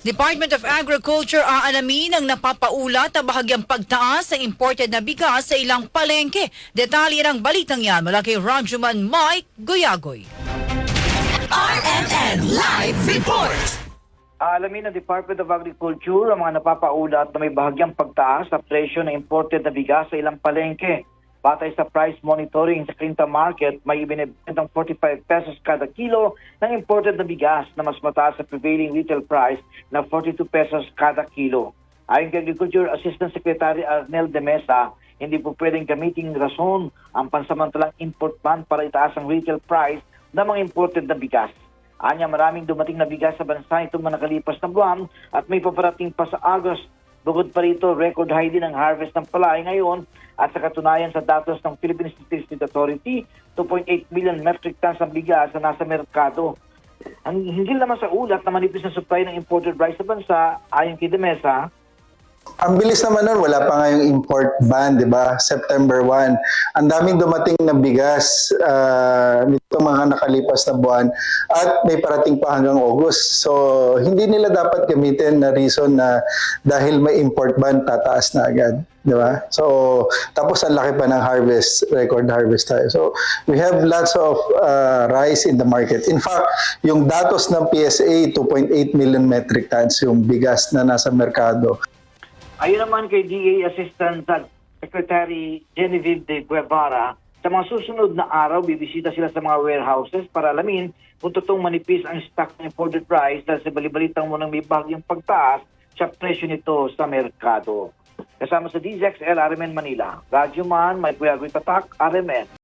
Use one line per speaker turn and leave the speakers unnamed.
Department of Agriculture aalamin ang napapaulat na bahagyang pagtaas ng imported na bigas sa ilang palengke. Detalye ng balitang yan mula kay Rajuman Mike Goyagoy.
RMN Live Report!
Aalamin ng Department of Agriculture ang mga napapaulat na may bahagyang pagtaas sa presyo ng imported na bigas sa ilang palengke. Batay sa price monitoring sa Clinton Market, may ibinibenta ng 45 pesos kada kilo ng imported na bigas na mas mataas sa prevailing retail price na 42 pesos kada kilo. Ayon kay Agriculture Assistant Secretary Arnel de Mesa, hindi po pwedeng gamitin rason ang pansamantalang import ban para itaas ang retail price ng mga imported na bigas. Anya maraming dumating na bigas sa bansa itong mga nakalipas na buwan at may paparating pa sa August. Bukod pa rito, record high din ang harvest ng palay ngayon at sa katunayan sa datos ng Philippine Statistics Authority, 2.8 million metric tons ang bigas na nasa merkado. Ang hinggil naman sa ulat na manipis na supply ng imported rice sa bansa, ayon kay Demesa,
Ang bilis naman nun, wala pa nga yung import ban, di ba? September 1. Ang daming dumating na bigas uh, nito mga nakalipas na buwan at may parating pa hanggang August. So, hindi nila dapat gamitin na reason na dahil may import ban, tataas na agad. Di ba? So, tapos ang laki pa ng harvest, record harvest tayo. So, we have lots of uh, rice in the market. In fact, yung datos ng PSA, 2.8 million metric tons yung bigas na nasa merkado.
Ayon naman kay DA Assistant Secretary Genevieve de Guevara, sa mga susunod na araw, bibisita sila sa mga warehouses para alamin kung totoong manipis ang stock ng imported rice dahil sa balibalitang mo ng may bagyang pagtaas sa presyo nito sa merkado. Kasama sa DZXL RMN Manila, Radyo Man, Mike Guyagoy Patak, RMN.